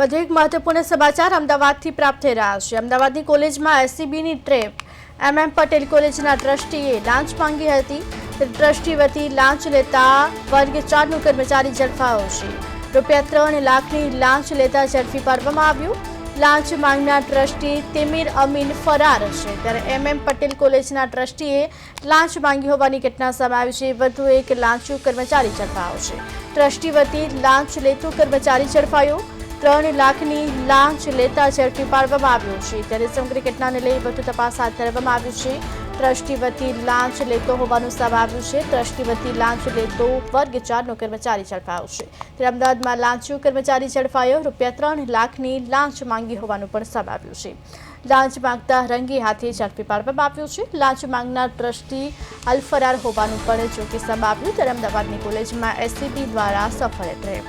વધુ એક મહત્વપૂર્ણ સમાચાર અમદાવાદથી પ્રાપ્ત થઈ રહ્યા છે. અમદાવાદની કોલેજમાં એસસીબીની ટ્રેપ. એમ એમ પટેલ કોલેજના ટ્રસ્ટીએ લાંચ માંગી હતી. ટ્રસ્ટી વતી લાંચ લેતા વર્ગ ચારનો કર્મચારી ઝડપાયો છે. રૂપિયા ત્રણ લાખની લાંચ લેતા ઝડપી પાડવામાં આવ્યું. લાંચ માંગનાર ટ્રસ્ટી તિમિર અમીન ફરાર છે. ત્યારે એમ એમ પટેલ કોલેજના ટ્રસ્ટીએ લાંચ માંગી હોવાની ઘટના સામે આવી છે. વધુ એક લાંચુ કર્મચારી ઝડપાયો છે. ટ્રસ્ટી વતી લાંચ લેતો કર્મચારી ઝડપાયો. ત્રણ લાખની લાંચ લેતા ઝડપી પાડવામાં આવ્યો છે. ત્યારે સમગ્ર ઘટનાને લઈ વધુ તપાસ હાથ ધરવામાં આવી છે. ટ્રસ્ટી વતી લાંચ લેતો હોવાનું સામે છે. ટ્રસ્ટી વતી લાંચ લેતો વર્ગ ચારનો કર્મચારી ઝડપાયો છે. ત્યારે અમદાવાદમાં લાંચુ કર્મચારી ઝડપાયો. રૂપિયા ત્રણ લાખની લાંચ માંગી હોવાનું પણ સામે આવ્યું છે. લાંચ માંગતા રંગી હાથે ઝડપી પાડવામાં આવ્યું છે. લાંચ માંગનાર ટ્રસ્ટી અલફરાર હોવાનું પણ જોકે સામે આવ્યું. ત્યારે અમદાવાદની કોલેજમાં એસસીબી દ્વારા સફળ ટ્રેપ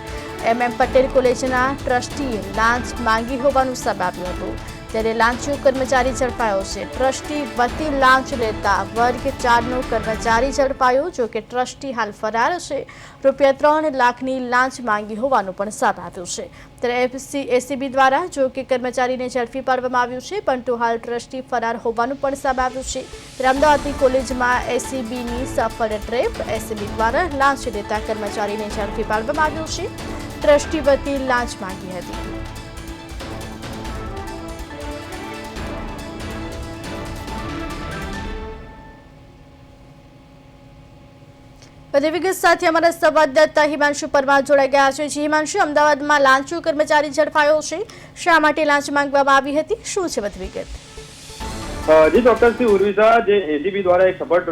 એમ એમ પટેલ કોલેજના ટ્રસ્ટીએ લાંચ માંગી હોવાનું સામે હતું. ત્યારે લાંચિયો કર્મચારી ઝડપાયો છે. ટ્રસ્ટી વતી લાંચ લેતા વર્ગ ચારનો કર્મચારી ઝડપાયો, જો કે ટ્રસ્ટી હાલ ફરાર છે. રૂપિયા ત્રણ લાખની લાંચ માંગી હોવાનું પણ સામે છે. ત્યારે એફસી, એસીબી દ્વારા જો કે કર્મચારીને ઝડપી પાડવામાં આવ્યું છે, પરંતુ હાલ ટ્રસ્ટી ફરાર હોવાનું પણ સામે છે. ત્યારે અમદાવાદની કોલેજમાં એસીબીની સફળ ટ્રેપ, એસીબી દ્વારા લાંચ લેતા કર્મચારીને ઝડપી પાડવામાં આવ્યું છે. ટ્રસ્ટી વતી લાંચ માંગી હતી. વધુ વિગત સાથે, અમારા સંવાદદાતા હિમાંશુ પરમાર જોડાઈ ગયા છે. જી હિમાંશુ, અમદાવાદમાં લાંચુ કર્મચારી ઝડપાયો છે. શા માટે લાંચ માંગવામાં આવી હતી? શું છે વધુ વિગત જી ડોક્ટર શ્રી ઉર્વિશા જે એસીબી દ્વારા એક સફળ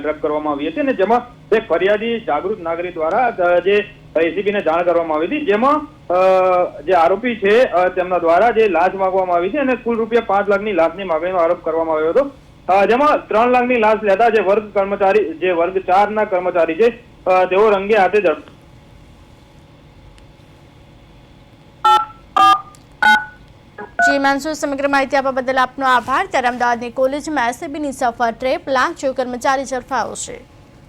ડ્રપ કરવામાં આવી હતી અને જેમાં એક ફરિયાદી જાગૃત નાગરિક દ્વારા જે એસીબી ને જાણ કરવામાં આવી હતી, જેમાં જે આરોપી છે તેમના દ્વારા જે લાંચ માંગવામાં આવી હતી અને કુલ રૂપિયા પાંચ લાખની લાંચની માંગણીનો આરોપ કરવામાં આવ્યો હતો. જેમાં ત્રણ લાખની લાંચ લેતા જે વર્ગ કર્મચારી, જે વર્ગ ચારના કર્મચારી છે તેઓ રંગે હાથે ઝડપ જી, હિમાંશુ, સમગ્ર માહિતી આપવા બદલ આપનો આભાર. ત્યારે અમદાવાદની કોલેજમાં એસએબીની સફર ટ્રેપ લાંચો કર્મચારી ઝડપાયો છે.